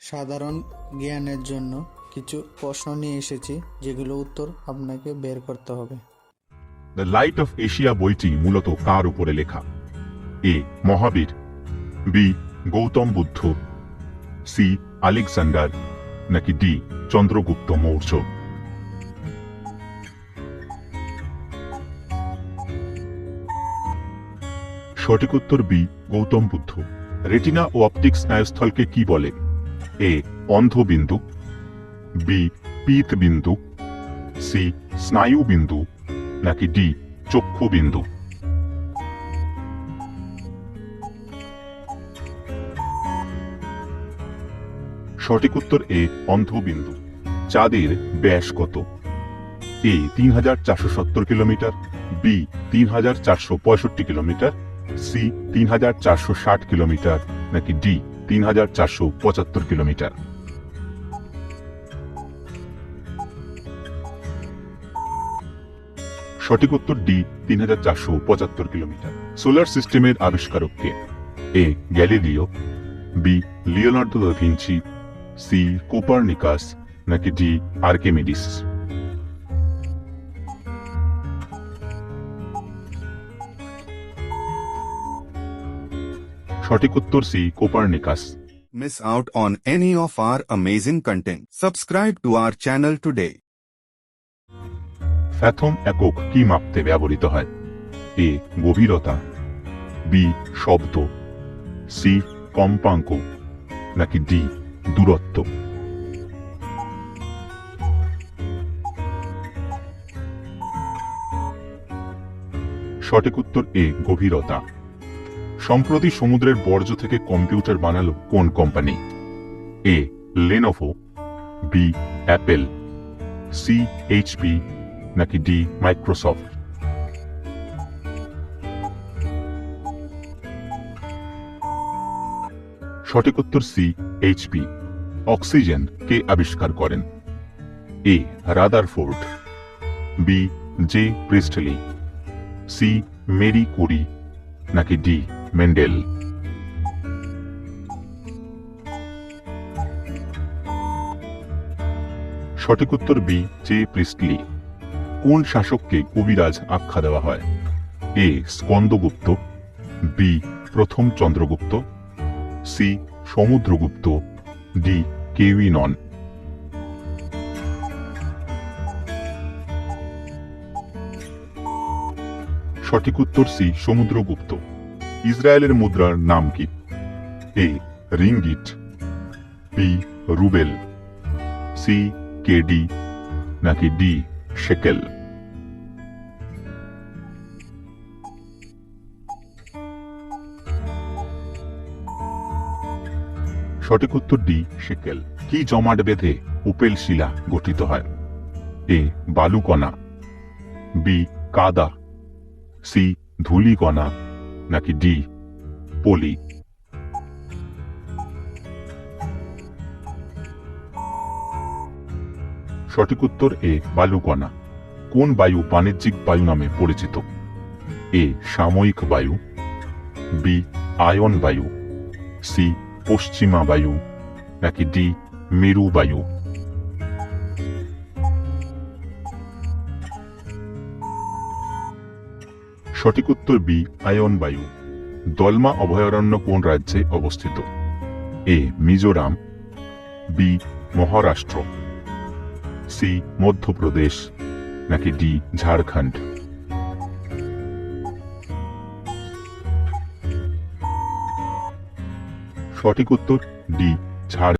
সাধারণ জ্ঞানের জন্য কিছু প্রশ্ন নিয়ে এসেছি, যেগুলো উত্তর আপনাকে বের করতে হবে। দ্য লাইট অফ এশিয়া বইটি মূলত কার উপরে লেখা। A, Mahavir. B, Gautam Buddha. C, Alexander. নাকি ডি, চন্দ্রগুপ্ত মৌর্য। সঠিক উত্তর বি, গৌতম বুদ্ধ। রেটিনা ও অপটিক স্নায়ুস্থলকে কি বলে? এ অন্ধবিন্দু, বি পিত বিন্দু সি স্নায়ু বিন্দু নাকি ডি চক্ষু বিন্দু সঠিক উত্তর এ অন্ধবিন্দু। চাঁদের ব্যাস কত? এ তিন হাজার চারশো সত্তর কিলোমিটার, বি তিন হাজার চারশো পঁয়ষট্টি কিলোমিটার, সি তিন হাজার চারশো ষাট কিলোমিটার, নাকি ডি তিন হাজার চারশো পঁচাত্তর কিলোমিটার। সঠিক উত্তর ডি তিন হাজার চারশো পঁচাত্তর কিলোমিটার। সোলার সিস্টেমের আবিষ্কারক কে A, Galileo, B, Leonardo da Vinci C, Copernicus, নাকি ডি, আর্কেমিডিস। সঠিক উত্তর C Copernicus. Miss out on any of our amazing content. Subscribe to our channel today. Fathom একক কি মাপতে ব্যবহৃত হয়? এ গভীরতা। বি শব্দ। সি কম্পাঙ্ক। নাকি ডি দূরত্ব। সঠিক উত্তর এ গভীরতা। সম্প্রতি সমুদ্রের বর্জ্য থেকে কম্পিউটার বানালো কোন company? A Lenovo B Apple C HP নাকি ডি মাইক্রোসফট সঠিক উত্তর সি এইচপি অক্সিজেন কে আবিষ্কার করেন? A, Rutherford. B, J, Priestley. C, Marie Curie, নাকি ডি মেন্ডেল সঠিক উত্তর বি, জে প্রিস্টলি। কোন শাসককে কবিরাজ আখ্যা দেওয়া হয়? এ, স্কন্দগুপ্ত, বি, প্রথম চন্দ্রগুপ্ত, সি, সমুদ্রগুপ্ত, ডি, কেউই নন। সঠিক উত্তর সি, সমুদ্রগুপ্ত। ইসরায়েলের মুদ্রার নাম কি? A ringgit B, ruble, C, KD, নাকি ডি, শেকেল? সঠিক উত্তর ডি, শেকেল। কি জমাট বেঁধে উপেল শিলা গঠিত হয়? এ, বালুকণা, বি, কাদা, সি, ধূলিকণা নাকি ডি? পলি। সঠিক উত্তর এ, বালুকণা। কোন বায়ু বাণিজ্যিক বায়ু নামে পরিচিত? এ, সাময়িক বায়ু। বি, আয়ন বায়ু। সি, পশ্চিমা বায়ু। নাকি ডি, মেরু বায়ু। সঠিক উত্তর বি, আয়ন বায়ু। দলমা অভয়ারণ্য কোন রাজ্যে অবস্থিত? A, Mizoram. B Maharashtra. C Madhya Pradesh. নাকি ডি ঝাড়খণ্ড? সঠিক উত্তর ডি ঝাড়